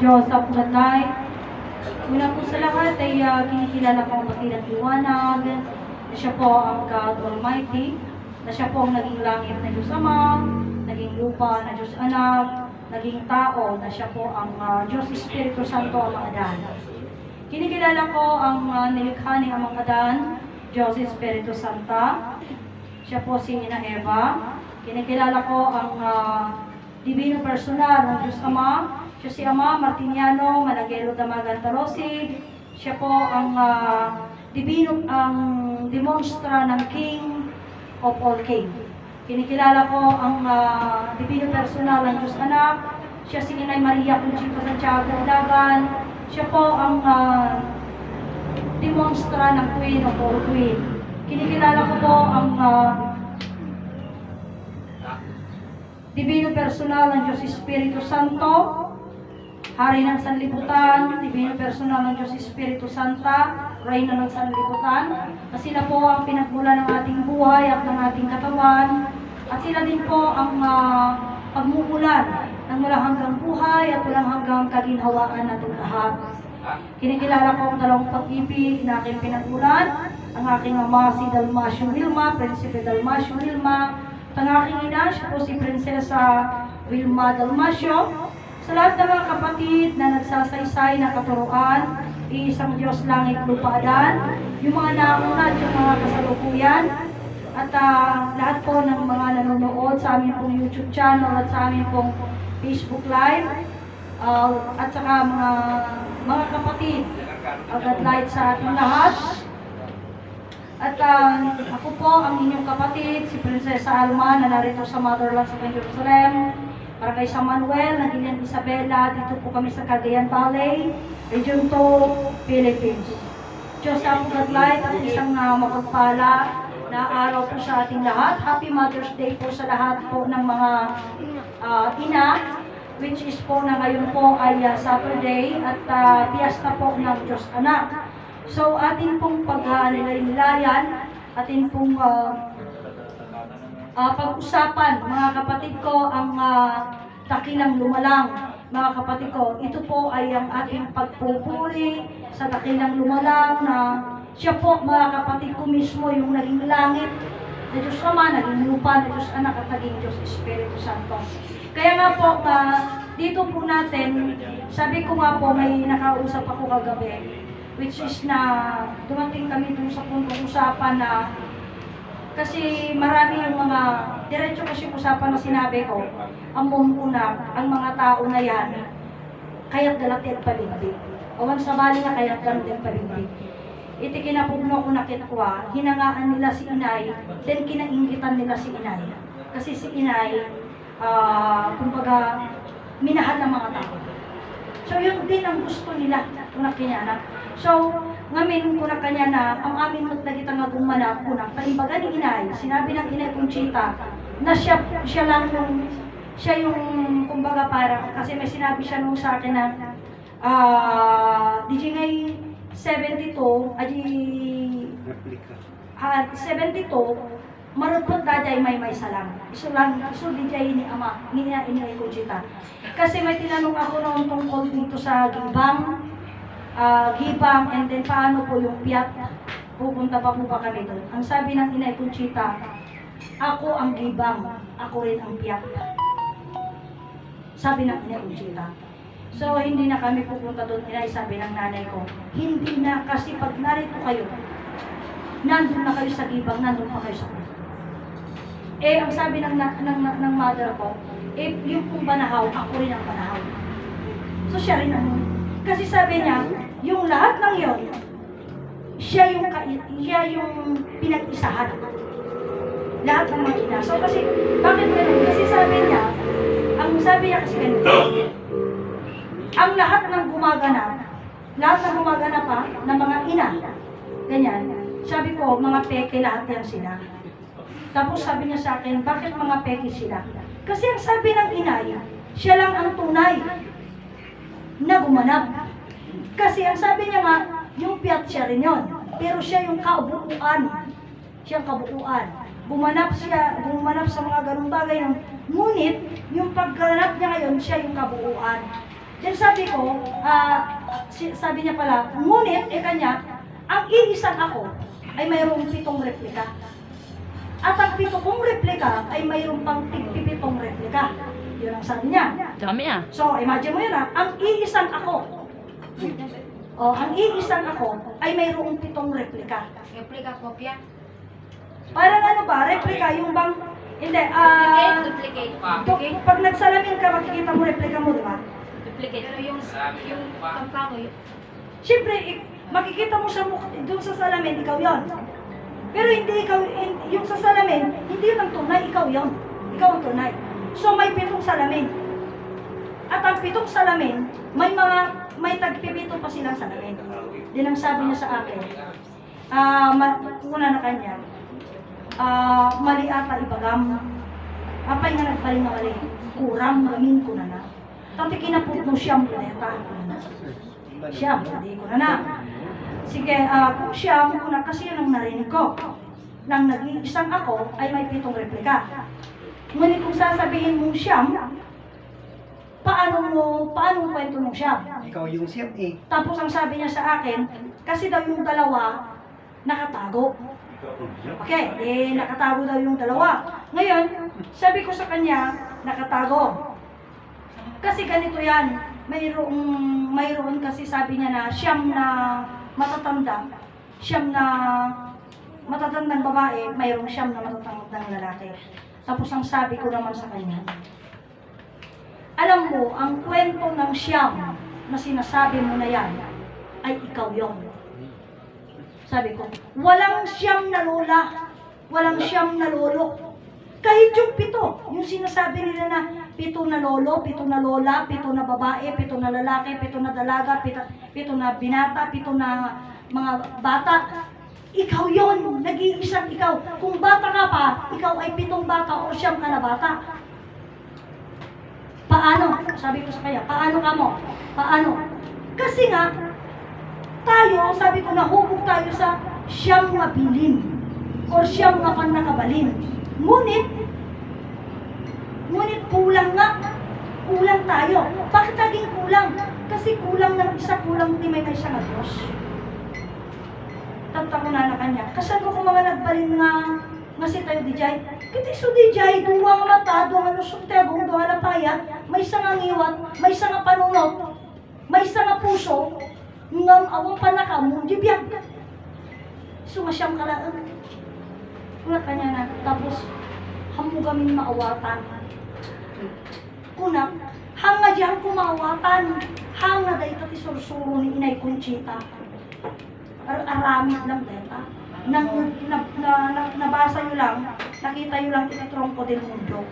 Diyos sa Pulatay. Una po sa lahat ay uh, kinikilala ko ang Bakilang Liwanag, na siya po ang God Almighty, na siya po ang naging langit na Diyos Ama, naging lupa na Diyos Anak, naging tao, na siya po ang uh, Diyos Espiritu Santo ang Adan. Kinikilala ko ang uh, nilikha ni Amang Adan, Diyos Espiritu Santa, siya po si Ina Eva. Kinikilala ko ang uh, Divino Personal ng Diyos Ama. Siya si Ama Martiniano Malagero Damagan Tarosig. Siya po ang uh, Divino, ang demonstra ng King of all King. Kinikilala ko ang uh, Divino Personal ng Diyos Anak. Siya si Inay Maria Conchita Santiago Lagan. Siya po ang uh, demonstra ng Queen of all Queen. Kinikilala ko po ang uh, Divino Personal ng Diyos Espiritu Santo, Hari ng Sanlibutan, Divino Personal ng Diyos Espiritu Santa, Reyna ng Sanlibutan, at sila po ang pinagmula ng ating buhay at ng ating katawan, at sila din po ang uh, pagmumulan ng walang hanggang buhay at walang hanggang kaginhawaan natin lahat. Kinikilala ko ang dalawang pag-ibig na aking pinagmulan, ang aking ama si Dalmasio Wilma, Prinsipe Dalmasio Wilma, at ang aking ina, siya po si Prinsesa Wilma Dalmasio. Sa lahat ng mga kapatid na nagsasaysay na katuruan, iisang Diyos langit lupaadan, yung mga nauna at yung mga kasalukuyan, at ah, lahat po ng mga nanonood sa aming pong YouTube channel at sa aming pong Facebook Live, ah, at saka mga mga kapatid, agad light sa ating lahat. At ah, ako po ang inyong kapatid, si Prinsesa Alma na narito sa Motherland sa Jerusalem. Para kay San Manuel, na Gilian Isabela, dito po kami sa Cagayan Valley, Region 2, Philippines. Diyos sa Light at isang uh, mapagpala na araw po sa ating lahat. Happy Mother's Day po sa lahat po ng mga ah, ina, which is po na ngayon po ay ah, Saturday at uh, piyesta po ng Diyos Anak. So atin pong pag-nilayan, atin pong ah, Ah, pag-usapan, mga kapatid ko, ang uh, dakilang lumalang. Mga kapatid ko, ito po ay ang ating pagpupuri sa dakilang lumalang na siya po, mga kapatid ko mismo, yung naging langit na Diyos Ama, naging lupa na Diyos Anak at naging Diyos Espiritu Santo. Kaya nga po, uh, dito po natin, sabi ko nga po, may nakausap ako kagabi, which is na dumating kami dun sa puntong usapan na kasi marami yung mga, diretso kasi usapan na sinabi ko, ang mumuna, ang mga tao na yan, kaya't dalati at paligid. Awan sa bali nga kaya't dalati at paligid. Iti kinapugno ko nakitwa, hinangaan nila si inay, then kinaingitan nila si inay. Kasi si inay, ah, kumbaga, minahal ng mga tao. So yun din ang gusto nila, kung nakinyana. So, ngamin ko na kanya na, ang amin mo't na kita nga gumanap ko na, kaimbaga ni inay, sinabi ng inay kong chita, na siya, siya lang yung, siya yung, kumbaga parang, kasi may sinabi siya nung sa akin na, ah, di ngay 72, adi, ah, 72, marupot daday may may salam. Iso lang, iso jay ni ama, ni ni inay kong chita. Kasi may tinanong ako noon tungkol dito sa gibang, ah, gibang, and then paano po yung piyat, pupunta pa po ba kami doon. Ang sabi ng inay Conchita, ako ang gibang, ako rin ang piyat. Sabi ng inay Conchita. So, hindi na kami pupunta doon, inay, sabi ng nanay ko. Hindi na, kasi pag narito kayo, nandun na kayo sa gibang, nandun pa kayo sa piyat. Eh, ang sabi ng, ng, ng, ng mother ko, eh, yung kung banahaw, ako rin ang banahaw. So, siya rin ang kasi sabi niya, yung lahat ng yon, siya yung, siya yung pinag-isahan. Lahat ng mga ina. So kasi, bakit ganun? Kasi sabi niya, ang sabi niya kasi ganun, ang lahat ng gumaganap, lahat ng gumaganap pa, ng mga ina, ganyan, sabi ko, mga peke lahat yan sila. Tapos sabi niya sa akin, bakit mga peke sila? Kasi ang sabi ng inay, siya lang ang tunay na gumanap. Kasi ang sabi niya nga, yung piyat siya rin yun. Pero siya yung kabuuan. Siya ang kabuuan. Gumanap siya, gumanap sa mga ganung bagay. Nung, ngunit, yung pagganap niya ngayon, siya yung kabuuan. Then sabi ko, si- sabi niya pala, ngunit, eh kanya, ang iisang ako ay mayroong pitong replika. At ang pito kong replika ay mayroong pang tigpipitong replika. Yun ang sabi niya. Dami ah. So, imagine mo yun ha, ang iisang ako, o, ang iisang ako ay mayroong pitong replika. Replica kopya. Parang ano ba, replika, yung bang, hindi, Duplicate, ah, duplicate. to- pag nagsalamin ka, makikita mo replika mo, di ba? Duplicate. Pero yung, yung kampa ko, yun. Siyempre, ik- makikita mo sa mukha, doon sa salamin, ikaw yon. Pero hindi ikaw, hin- yung sa salamin, hindi yun ang tunay, ikaw yon. Ikaw ang tunay. So, may pitong salamin. At ang pitong salamin, may mga, may tagpipito pa silang salamin. Din ang sabi niya sa akin, ma- una na kanya, ah, mali ata ibagam. Apay nga nagpaling na mali, kurang gamin ko na na. Tati kinapot mo siyang planeta. Siyam, hindi ko na na. Sige, ah, kung siyam, una kasi yun ang narinig ko. Nang nag-iisang ako, ay may pitong replika. Ngunit kung sasabihin mong siyam, paano mo, paano mo kwento mong siyam? Ikaw yung siyam eh. Tapos ang sabi niya sa akin, kasi daw yung dalawa, nakatago. Okay, eh, nakatago daw yung dalawa. Ngayon, sabi ko sa kanya, nakatago. Kasi ganito yan, mayroong, mayroon kasi sabi niya na siyam na matatanda, siyam na matatandang babae, mayroong siyam na matatandang lalaki. Tapos ang sabi ko naman sa kanya, alam mo, ang kwento ng siyam na sinasabi mo na yan, ay ikaw yon. Sabi ko, walang siyam na lola, walang siyam na lolo. Kahit yung pito, yung sinasabi nila na pito na lolo, pito na lola, pito na babae, pito na lalaki, pito na dalaga, pito, pito na binata, pito na mga bata, ikaw yon, nag-iisang ikaw. Kung bata ka pa, ikaw ay pitong bata o siyam ka na bata. Paano? Sabi ko sa kanya, paano ka mo? Paano? Kasi nga, tayo, sabi ko, nahubog tayo sa siyam mabilin o siyam nga panakabalin. Ngunit, ngunit kulang nga. Kulang tayo. Bakit naging kulang? Kasi kulang ng isa, kulang di may may siya nga Diyos. Tanta ko na na kanya. Kasano ko mga nagbalin nga si tayo di jay. Kiti so di jay, duwa nga mata, duwa nga lusok tebong, duwa nga paya, may isa nga ngiwat, may isa nga panunot, may isa nga puso, ngam awang panaka mo, jibiyag. Sumasyam ka lang. Nga kanya na. Tapos, hamugamin maawatan. Kunak, hanga diyan ko maawatan. Hanga dahi tati sursuro ni Inay Conchita. Ar aramid ng beta. Nang na, na, na, nabasa nyo lang, nakita nyo lang iti trongko del mundo.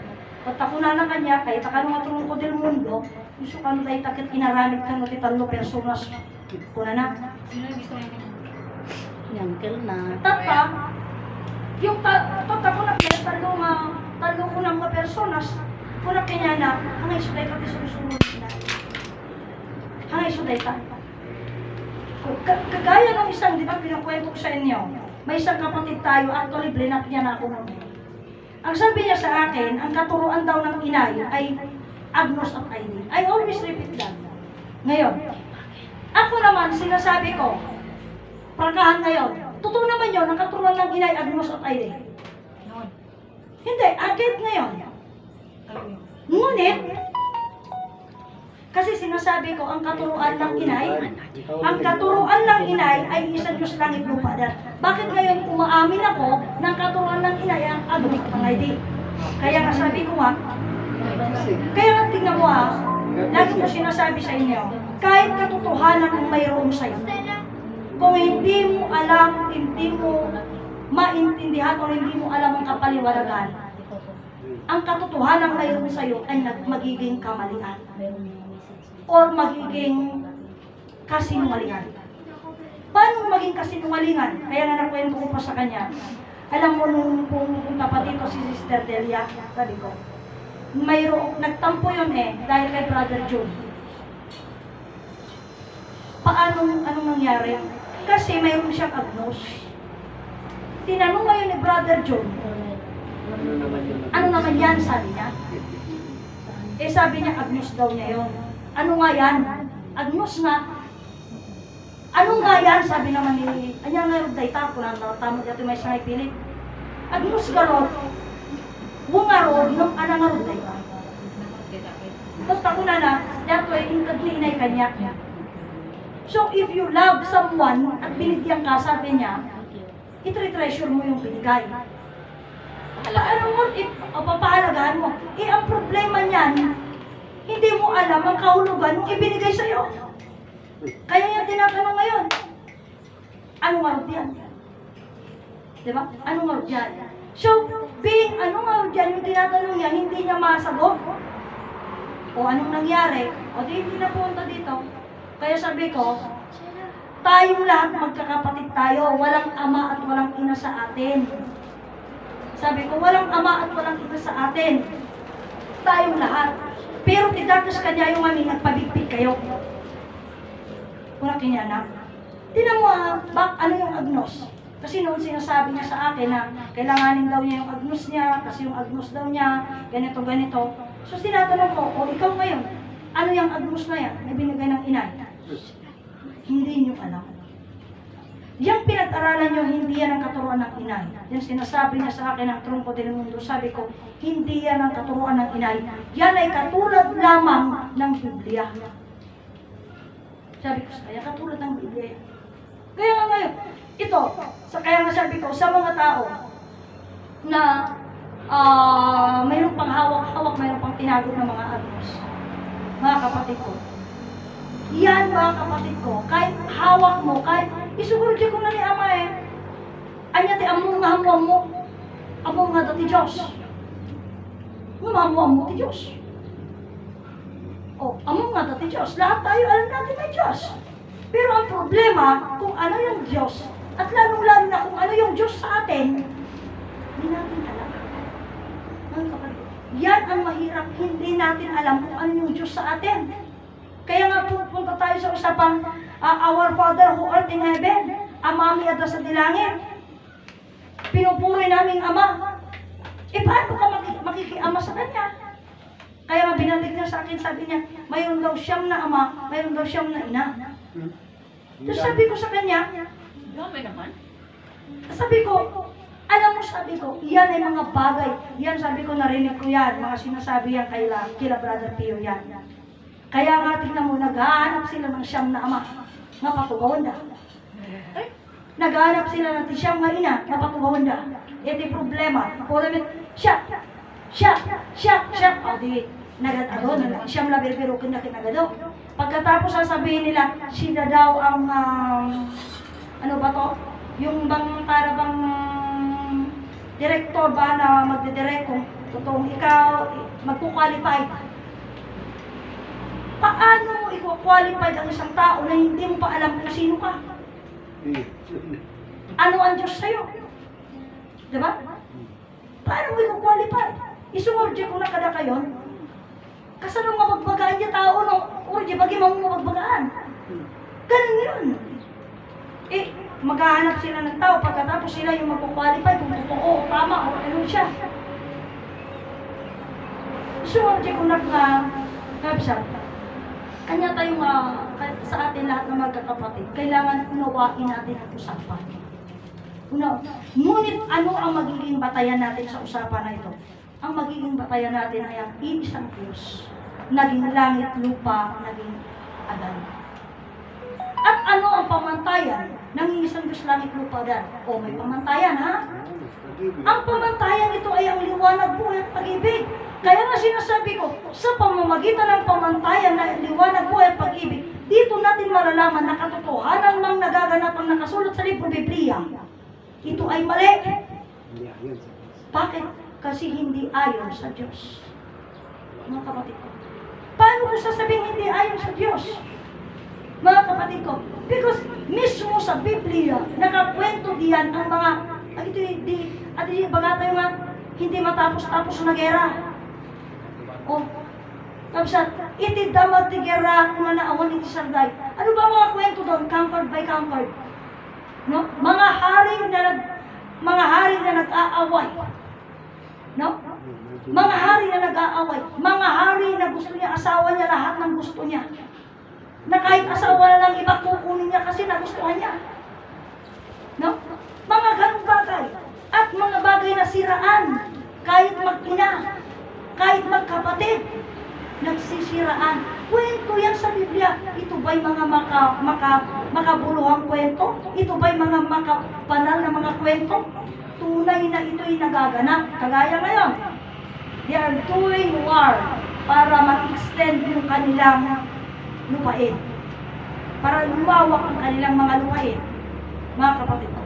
At ako na na kanya, kahit ka nga trongko del mundo, gusto ka na tayo takit inaramid ka no ti talo personas. Kuna na. Sino yung gusto niya? Yangkel na. Tata, yung ta tata ko na kaya talo nga, talo ko ng mga personas, kuna kanya na, hangay suday ka ti sumusunod na. Hangay suday ka. Ka- Kagaya ng isang, di ba pinakwento ko sa inyo, may isang kapatid tayo, actually blinat niya na ako noon. Ang sabi niya sa akin, ang katuruan daw ng inay ay Agnos at Aini. I always repeat that. Ngayon, ako naman, sinasabi ko, Prangkahan ngayon. Totoo naman yun, ang katuruan ng inay Agnos at Aide. Noon. Hindi, agad ngayon. Mo. Ngunit, kasi sinasabi ko, ang katuruan ng inay, ang katuruan ng inay ay isang Diyos langit lupa. Dan. Bakit ngayon umaamin ako ng katuruan ng inay ang Agnos at Aide? Kaya nga sabi ko nga, kaya nga tingnan mo ah, lagi ko sinasabi sa inyo, kahit katotohanan ang mayroon sa'yo, kung hindi mo alam, hindi mo maintindihan o hindi mo alam ang kapaliwanagan, ang katotohanan mayroon sa iyo ay magiging kamalian or magiging kasinungalingan. Paano maging kasinungalingan? Kaya nga nakwento ko pa sa kanya. Alam mo nung pumunta pa dito si Sister Delia, sabi ko, mayroong, nagtampo yun eh, dahil kay Brother June. Paano, anong nangyari? Kasi mayroon siyang agnos. Tinanong ngayon ni Brother John, ano naman yan, sabi niya? Eh sabi niya, agnos daw niya yun. Ano nga yan? Agnos nga. Ano nga yan? Sabi naman ni, anyang nga dayta ko na tama dito may sangay pilit. Agnos garot. Bungaro, nung anang nga dayta. Tapos ako na na, dato ay inay kanya. So if you love someone at binigyan ka, sabi niya, itre-treasure mo yung binigay. Paano mo, i- o papahalagahan mo? Eh, ang problema niyan, hindi mo alam ang kahulugan ng ibinigay sa'yo. Kaya yung tinatanong ngayon, anong yan? Diba? Anong arot yan? So, being anong yan, yung tinatanong niya, hindi niya masagot. O anong nangyari? O di hindi na punta dito. Kaya sabi ko, tayong lahat magkakapatid tayo. Walang ama at walang ina sa atin. Sabi ko, walang ama at walang ina sa atin. Tayong lahat. Pero tidatos kanya yung amin nagpabigpig kayo. Wala kinyanak. Tinan mo ah, bak, ano yung agnos? Kasi noon sinasabi niya sa akin na kailanganin daw niya yung agnos niya, kasi yung agnos daw niya, ganito, ganito. So tinatanong ko, o ikaw ngayon, ano yung agnos na yan na binigay ng inay? Hindi niyo alam. Yung pinag-aralan nyo, hindi yan ang katuruan ng inay. Yung sinasabi niya sa akin ng trungko del mundo, sabi ko, hindi yan ang katuruan ng inay. Yan ay katulad lamang ng Biblia. Sabi ko, kaya katulad ng Biblia. Kaya nga ngayon, ito, sa, kaya nga sabi ko, sa mga tao na ah mayroon pang hawak-hawak, mayroon pang tinagod ng mga agnos. Mga kapatid ko, yan mga kapatid ko, kahit hawak mo, kahit isuguro ko na ni Ama eh, anya ti among nga hamuam mo, among nga dati Diyos. Nga mahamuam mo ti Diyos. O, among nga dati Diyos. Lahat tayo alam natin may Diyos. Pero ang problema, kung ano yung Diyos, at lalong-lalo na kung ano yung Diyos sa atin, hindi natin alam. Mga kapatid, yan ang mahirap, hindi natin alam kung ano yung Diyos sa atin. Kaya nga pupunta tayo sa usapang ah, Our Father who art in heaven, Amami at sa dilangit. Pinupuri naming Ama. E paano ka maki- makikiama sa Kanya? Kaya nga binandig niya sa akin, sabi niya, mayroon daw siyam na ama, mayroon daw siyam na ina. So sabi ko sa kanya, Dami naman. sabi ko, alam mo sabi ko, yan ay mga bagay. Yan sabi ko, narinig ko yan. Mga sinasabi yan kila, kila Brother Pio yan. Kaya nga tingnan mo, naghahanap sila ng siyam na ama. Nga patugawon na. Naghahanap sila ng siyam na ina. Nga patugawon na. E di problema. Puro mit, siya, siya, siya, siya. O di, nagado, siyam na birbiro na kinagado. Pagkatapos sasabihin nila, sila daw ang, um, ano ba to? Yung bang para bang director ba na magdidirect kung totoong ikaw magkukwalify. Paano mo i-qualified ang isang tao na hindi mo pa alam kung sino ka? Ano ang Diyos sa'yo? Diba? Paano mo i-qualify? Isumurje ko na kada kayon. Kasano nga magbagaan niya tao no? Urje, bagi mo magbagaan. Ganun yun. Eh, maghahanap sila ng tao pagkatapos sila yung magkukwalify kung totoo, tama, o ano siya. Sumurje ko na nga, kabsat, kanya tayong ah, sa atin lahat ng magkakapatid, kailangan unawain natin ang usapan. Una, ngunit ano ang magiging batayan natin sa usapan na ito? Ang magiging batayan natin ay ang iisang Diyos. Naging langit, lupa, naging adan. At ano ang pamantayan ng isang Diyos langit, lupa, adan? O may pamantayan, ha? Ang pamantayan nito ay ang liwanag buhay at pag-ibig. Kaya nga sinasabi ko, sa pamamagitan ng pamantayan na liwanag buhay at pag-ibig, dito natin malalaman na katotohanan mang nagaganap ang nakasulat sa libro Biblia. Ito ay mali. Bakit? Kasi hindi ayon sa Diyos. Mga kapatid ko. Paano ko sasabihin hindi ayon sa Diyos? Mga kapatid ko, because mismo sa Biblia, nakakwento diyan ang mga, at ito di, at di, baga tayo nga, hindi matapos-tapos na gera. O, tapos iti damag ti gera kung naawan iti sarday. Ano ba mga kwento doon? Conquered by conquered. No? Mga hari na nag, mga hari na nag-aaway. No? Mga hari na nag-aaway. Mga hari na gusto niya, asawa niya, lahat ng gusto niya. Na kahit asawa na lang iba, kukunin niya kasi nagustuhan niya. Mga ganong bagay. At mga bagay na siraan. Kahit mag-ina, kahit magkapatid, nagsisiraan. Kwento yan sa Biblia. Ito ba'y mga maka, maka, makabuluhang kwento? Ito ba'y mga makapanal na mga kwento? Tunay na ito'y nagaganap. Kagaya ngayon, they are doing war para mag-extend yung kanilang lupain. Para lumawak ang kanilang mga lupain. Mga kapatid.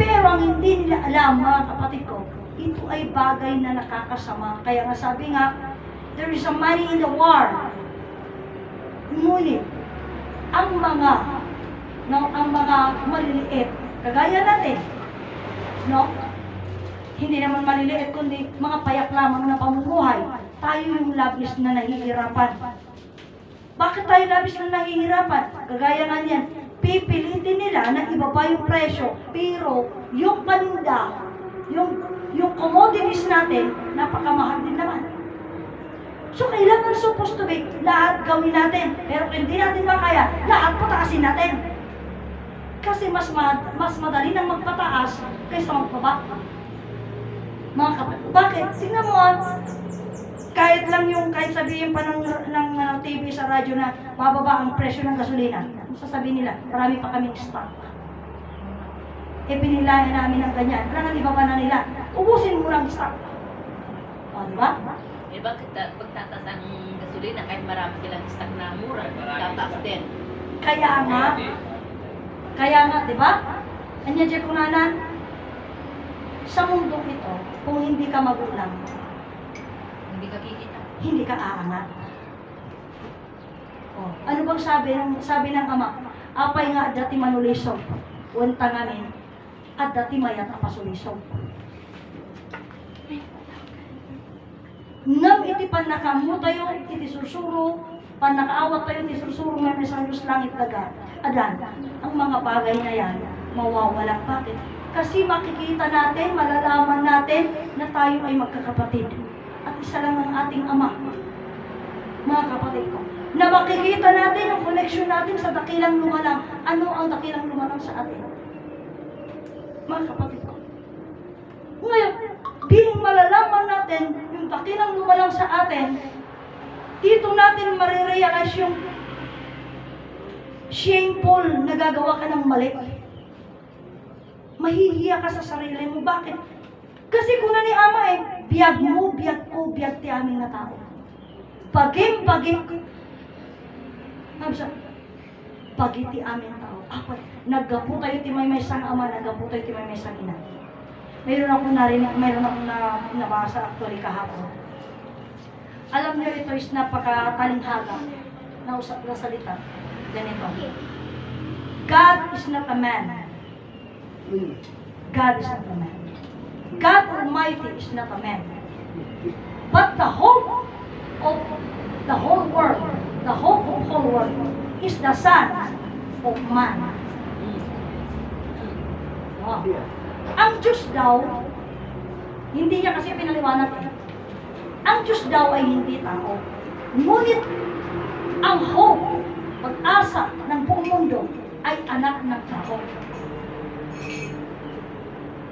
Pero ang hindi nila alam, mga kapatid ko, ito ay bagay na nakakasama. Kaya nga sabi nga, there is a money in the war. Ngunit, ang mga, no, ang mga maliliit, kagaya natin, no, hindi naman maliliit, kundi mga payak lamang na pamumuhay, tayo yung labis na nahihirapan. Bakit tayo labis na nahihirapan? Kagaya nga niyan, pipilitin nila na ibaba yung presyo, pero yung paninda, yung, yung commodities natin, napakamahal din naman. So, kailangan supposed to be, lahat gawin natin. Pero hindi natin makaya, lahat pataasin natin. Kasi mas, ma- mas madali nang magpataas kaysa magbaba. Mga kapatid, bakit? Tingnan mo ah, kahit lang yung, kahit sabihin pa ng, ng uh, TV sa radyo na mababa ang presyo ng gasolina, ang sasabihin nila, marami pa kaming stock. E pinilayan namin ng ganyan. Alam nga, ibaba na nila. Ubusin mo lang stock. O, di ba? Eh bakit ta- pagtatas ang gasolina kahit marami silang stock na mura, tataas din. Kaya nga, kaya nga, di ba? Anya dyan kunanan, sa mundong ito, kung hindi ka magulang, Hindi ka kikita. hindi ka aangat. Oh, ano bang sabi ng sabi ng ama? Apay nga dati manulisog, unta ngamin, at dati mayat apasulisog. Ngam iti pan nakamu tayo, iti susuro, pan nakaawat tayo, iti susuro nga may sa Diyos langit daga. Adan, ang mga bagay na yan, mawawala. Bakit? Kasi makikita natin, malalaman natin na tayo ay magkakapatid. Isa lang ang ating ama. Mga kapatid ko, na makikita natin ang connection natin sa dakilang lumalang. Ano ang dakilang lumalang sa atin? Mga kapatid ko. Ngayon, being malalaman natin yung dakilang lumalang sa atin, dito natin marirealize yung shameful na gagawa ka ng mali. Mahihiya ka sa sarili mo. Bakit? Kasi kung na ni Ama eh, biyag mo, biyag ko, biyag ti aming na tao. Pagim, pagim. Ano siya? Pagiti aming tao. Apat. Naggapo tayo ti may may sang ama, naggapo tayo ti may may sang ina. Mayroon akong narinig, mayroon akong na, nabasa actually kahapon. Alam niyo ito is napakatalinghaga na usap na salita. Ganito. God is not a man. God is not a man. God Almighty is not a man. But the hope of the whole world, the hope of whole world, is the Son of Man. Wow. Ang Diyos daw, hindi niya kasi pinaliwanag eh. Ang Diyos daw ay hindi tao. Ngunit, ang hope, pag-asa ng buong mundo ay anak ng tao.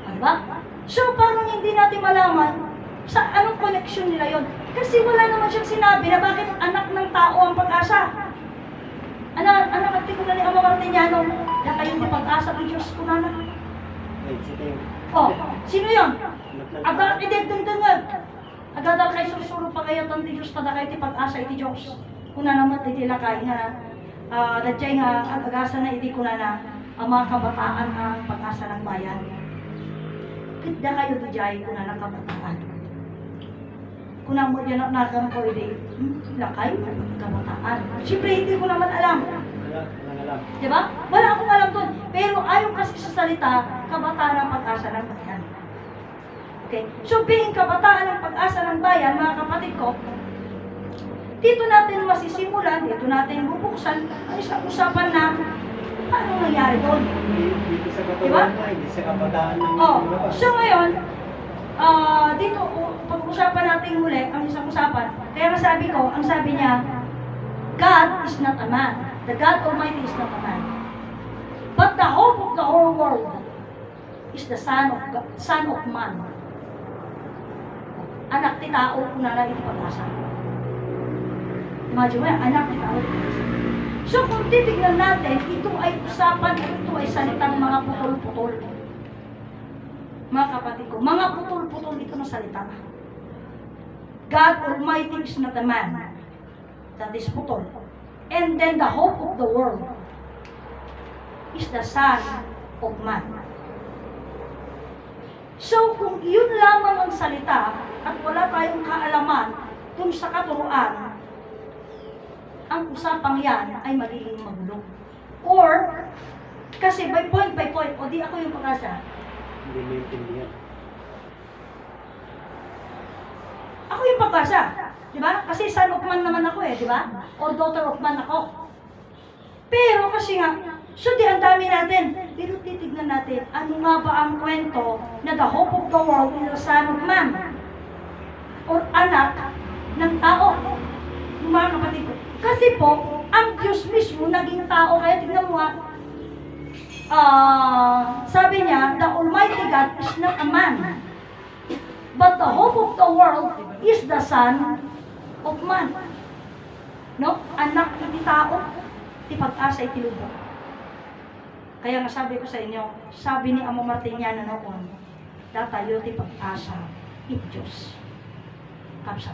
Diba? So, parang hindi natin malaman sa anong connection nila yon. Kasi wala naman siyang sinabi na bakit anak ng tao ang pag-asa. Ano, ano kati ko na ni Ama Martiniano, na kayong pag-asa ng Diyos ko na Oh, sino yon? Aga, idagdagdagan. Agadal kay susuro pa kayo tanti Diyos kada kayo ti pag-asa iti Diyos. Kuna naman iti lakay nga, ah, dadyay nga, ang agasa na iti kuna na, ang mga kabataan ang pag-asa ng bayan. Kita kayo dadyay kuna ng kabataan. Kuna mo dyan ang nakam ko iti, hmm, lakay, kabataan. Siyempre, hindi ko naman alam. Di ba? Wala akong alam doon. Pero ayon kasi sa salita, kabataan ang pag-asa ng bayan. Okay? So, being kabataan ng pag-asa ng bayan, mga kapatid ko, dito natin masisimulan, dito natin bubuksan ang isang usapan na ano nangyari doon. Hindi sa Diba? katuwa hindi sa kabataan ng Oh, so ngayon, ah, dito, pag-usapan natin muli, ang isang usapan, kaya sabi ko, ang sabi niya, God is not a man. The God Almighty is not a man. But the hope of the whole world is the Son of God, Son of Man. Anak ti tao, kunala iti pag-asa. Imagine mo yan, anak ti tao. So kung titignan natin, ito ay usapan, ito ay salitang mga putol-putol. Mga kapatid ko, mga putol-putol ito na salita. God Almighty is not a man. That is putol. And then the hope of the world is the Son of Man. So, kung yun lamang ang salita at wala tayong kaalaman dun sa katuruan, ang usapang yan ay magiging magulo. Or, kasi by point by point, o di ako yung pag-asa, Hindi maintindihan. Ako yung pagkasa. Di ba? Kasi son of man naman ako eh, di ba? Or daughter of man ako. Pero kasi nga, so di ang dami natin. Pero titignan natin, ano nga ba ang kwento na the hope of the world is the son of man? Or anak ng tao. Mga kapatid ko. Kasi po, ang Diyos mismo naging tao. Kaya tignan mo nga, ah, sabi niya, the Almighty God is not a man. But the hope of the world is the Son of Man. No? Anak iti tao, ti pag-asa iti lubo. Kaya nga sabi ko sa inyo, sabi ni Amo Martiniana noon, datayo ti pag-asa iti Diyos. Kapsa.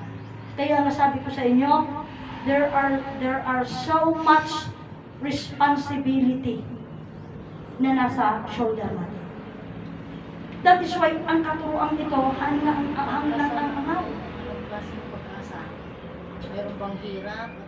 Kaya nga sabi ko sa inyo, there are there are so much responsibility na nasa shoulder natin. That is why ang katuruan nito hanggang hanggang ang. Anong klaseng pag-asa? Meron bang hirap